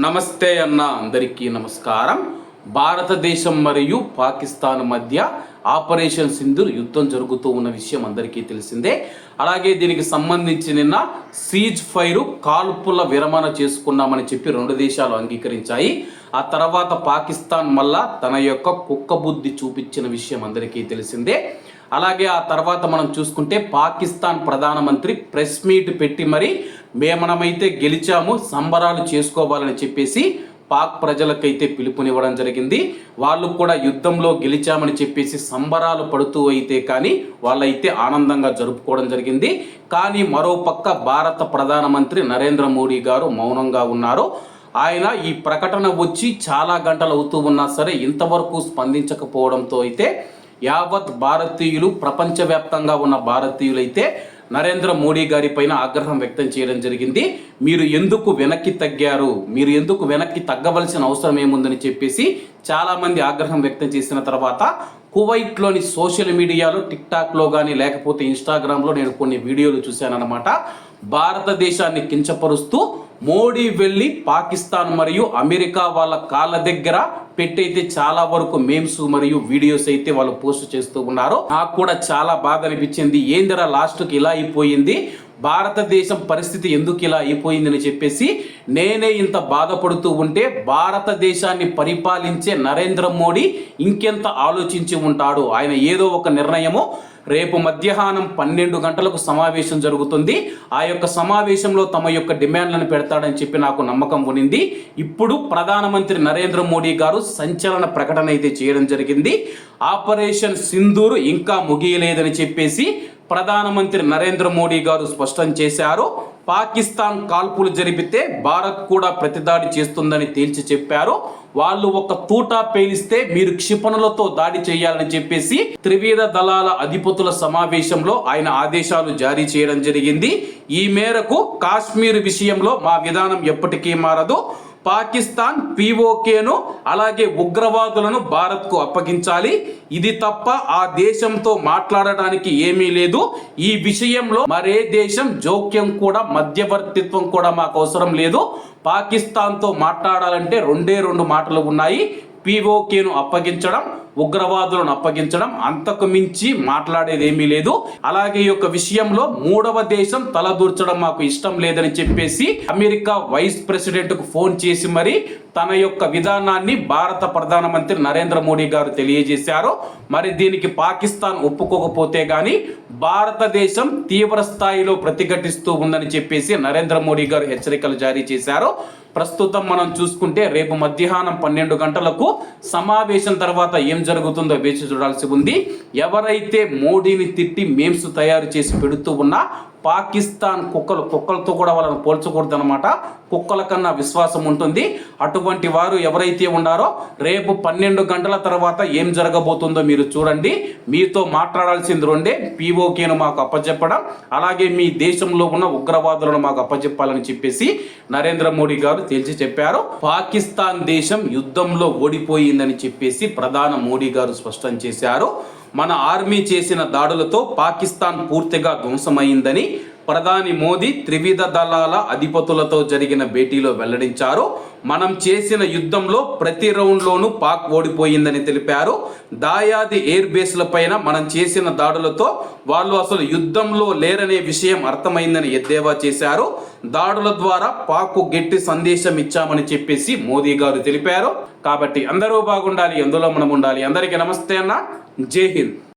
నమస్తే అన్న అందరికీ నమస్కారం. భారతదేశం మరియు పాకిస్తాన్ మధ్య ఆపరేషన్ సింధూర్ యుద్ధం జరుగుతూ ఉన్న విషయం అందరికీ తెలిసిందే. అలాగే దీనికి సంబంధించి నిన్న సీజ్ ఫైర్ కాల్పుల విరమణ చేసుకున్నామని చెప్పి రెండు దేశాలు అంగీకరించాయి. ఆ తర్వాత పాకిస్తాన్ మళ్ళా తన యొక్క కుక్క బుద్ధి చూపించిన విషయం అందరికీ తెలిసిందే. అలాగే ఆ తర్వాత మనం చూసుకుంటే పాకిస్తాన్ ప్రధానమంత్రి ప్రెస్ మీట్ పెట్టి మరి మే మనమైతే గెలిచాము సంబరాలు చేసుకోవాలని చెప్పేసి పాక్ ప్రజలకైతే పిలుపునివ్వడం జరిగింది. వాళ్ళు కూడా యుద్ధంలో గెలిచామని చెప్పేసి సంబరాలు పడుతూ అయితే కానీ వాళ్ళైతే ఆనందంగా జరుపుకోవడం జరిగింది. కానీ మరోపక్క భారత ప్రధానమంత్రి నరేంద్ర మోడీ గారు మౌనంగా ఉన్నారు. ఆయన ఈ ప్రకటన వచ్చి చాలా గంటలు అవుతూ ఉన్నా సరే ఇంతవరకు స్పందించకపోవడంతో అయితే యావత్ భారతీయులు ప్రపంచవ్యాప్తంగా ఉన్న భారతీయులైతే నరేంద్ర మోడీ గారి పైన ఆగ్రహం వ్యక్తం చేయడం జరిగింది. మీరు ఎందుకు వెనక్కి తగ్గారు? మీరు ఎందుకు వెనక్కి తగ్గవలసిన అవసరం ఏముందని చెప్పేసి చాలామంది ఆగ్రహం వ్యక్తం చేసిన తర్వాత కువైట్లోని సోషల్ మీడియాలో టిక్ టాక్లో కానీ లేకపోతే ఇన్స్టాగ్రామ్లో నేను కొన్ని వీడియోలు చూశానన్నమాట. భారతదేశాన్ని కించపరుస్తూ మోడీ వెళ్ళి పాకిస్తాన్ మరియు అమెరికా వాళ్ళ కాళ్ళ దగ్గర పెట్టయితే చాలా వరకు మేమ్స్ మరియు వీడియోస్ అయితే వాళ్ళు పోస్ట్ చేస్తూ ఉన్నారు. నాకు కూడా చాలా బాధ అనిపించింది. ఏందిరా లాస్ట్కి ఇలా అయిపోయింది? భారతదేశం పరిస్థితి ఎందుకు ఇలా అయిపోయిందని చెప్పేసి నేనే ఇంత బాధపడుతూ ఉంటే భారతదేశాన్ని పరిపాలించే నరేంద్ర మోడీ ఇంకెంత ఆలోచించి ఉంటాడు? ఆయన ఏదో ఒక నిర్ణయము రేపు మధ్యాహ్నం పన్నెండు గంటలకు సమావేశం జరుగుతుంది. ఆ యొక్క సమావేశంలో తమ యొక్క డిమాండ్లను పెడతాడని చెప్పి నాకు నమ్మకం ఉనింది. ఇప్పుడు ప్రధానమంత్రి నరేంద్ర మోడీ గారు సంచలన ప్రకటన అయితే చేయడం జరిగింది. ఆపరేషన్ సింధూరు ఇంకా ముగియలేదని చెప్పేసి ప్రధానమంత్రి నరేంద్ర మోడీ గారు స్పష్టం చేశారు. పాకిస్తాన్ కాల్పులు జరిపితే భారత్ కూడా ప్రతిదాడి చేస్తుందని తేల్చి చెప్పారు. వాళ్ళు ఒక తూటా పేలిస్తే మీరు క్షిపణులతో దాడి చేయాలని చెప్పేసి త్రివిధ దళాల అధిపతుల సమావేశంలో ఆయన ఆదేశాలు జారీ చేయడం జరిగింది. ఈ మేరకు కాశ్మీర్ విషయంలో మా విధానం ఎప్పటికీ మారదు. పాకిస్తాన్ పీఓకేను అలాగే ఉగ్రవాదులను భారత్కు అప్పగించాలి. ఇది తప్ప ఆ దేశంతో మాట్లాడడానికి ఏమీ లేదు. ఈ విషయంలో మరే దేశం జోక్యం కూడా మధ్యవర్తిత్వం కూడా మాకు అవసరం లేదు. పాకిస్తాన్తో మాట్లాడాలంటే రెండే రెండు మాటలు ఉన్నాయి. పీఓకేను అప్పగించడం ఉగ్రవాదులను అప్పగించడం అంతకు మించి మాట్లాడేది ఏమీ లేదు. అలాగే ఈ యొక్క విషయంలో మూడవ దేశం తలదూర్చడం మాకు ఇష్టం లేదని చెప్పేసి అమెరికా వైస్ ప్రెసిడెంట్కు ఫోన్ చేసి మరి తన యొక్క విధానాన్ని భారత ప్రధానమంత్రి నరేంద్ర మోడీ గారు తెలియజేశారు. మరి దీనికి పాకిస్తాన్ ఒప్పుకోకపోతే గాని భారతదేశం తీవ్ర స్థాయిలో ప్రతిఘటిస్తూ ఉందని చెప్పేసి నరేంద్ర మోడీ గారు హెచ్చరికలు జారీ చేశారు. ప్రస్తుతం మనం చూసుకుంటే రేపు మధ్యాహ్నం పన్నెండు గంటలకు సమావేశం తర్వాత ఏం జరుగుతుందో వేచి చూడాల్సి ఉంది. ఎవరైతే మోడీని తిట్టి మేమ్స్ తయారు చేసి పెడుతూ ఉన్నా పాకిస్తాన్ కుక్కలు కుక్కలతో కూడా వాళ్ళని పోల్చకూడదు అనమాట కుక్కల కన్నా విశ్వాసం ఉంటుంది. అటువంటి వారు ఎవరైతే ఉన్నారో రేపు పన్నెండు గంటల తర్వాత ఏం జరగబోతుందో మీరు చూడండి. మీతో మాట్లాడాల్సింది రెండే. పీఓకేను మాకు అప్పచెప్పడం అలాగే మీ దేశంలో ఉన్న ఉగ్రవాదులను మాకు అప్పచెప్పాలని చెప్పేసి నరేంద్ర మోడీ గారు తేల్చి చెప్పారు. పాకిస్తాన్ దేశం యుద్ధంలో ఓడిపోయిందని చెప్పేసి ప్రధాన మోడీ గారు స్పష్టం చేశారు. మన ఆర్మీ చేసిన దాడులతో పాకిస్తాన్ పూర్తిగా ధ్వంసమైందని ప్రధాని మోదీ త్రివిధ దళాల అధిపతులతో జరిగిన భేటీలో వెల్లడించారు. మనం చేసిన యుద్ధంలో ప్రతి రౌండ్లోనూ పాక్ ఓడిపోయిందని తెలిపారు. దాయాది ఎయిర్ బేస్ల పైన మనం చేసిన దాడులతో వాళ్ళు అసలు యుద్ధంలో లేరనే విషయం అర్థమైందని ఎద్దేవా చేశారు. దాడుల ద్వారా పాక్ గట్టి సందేశం ఇచ్చామని చెప్పేసి మోదీ గారు తెలిపారు. కాబట్టి అందరూ బాగుండాలి ఎందులో మనం ఉండాలి. అందరికీ నమస్తే అన్న. जय हिंद।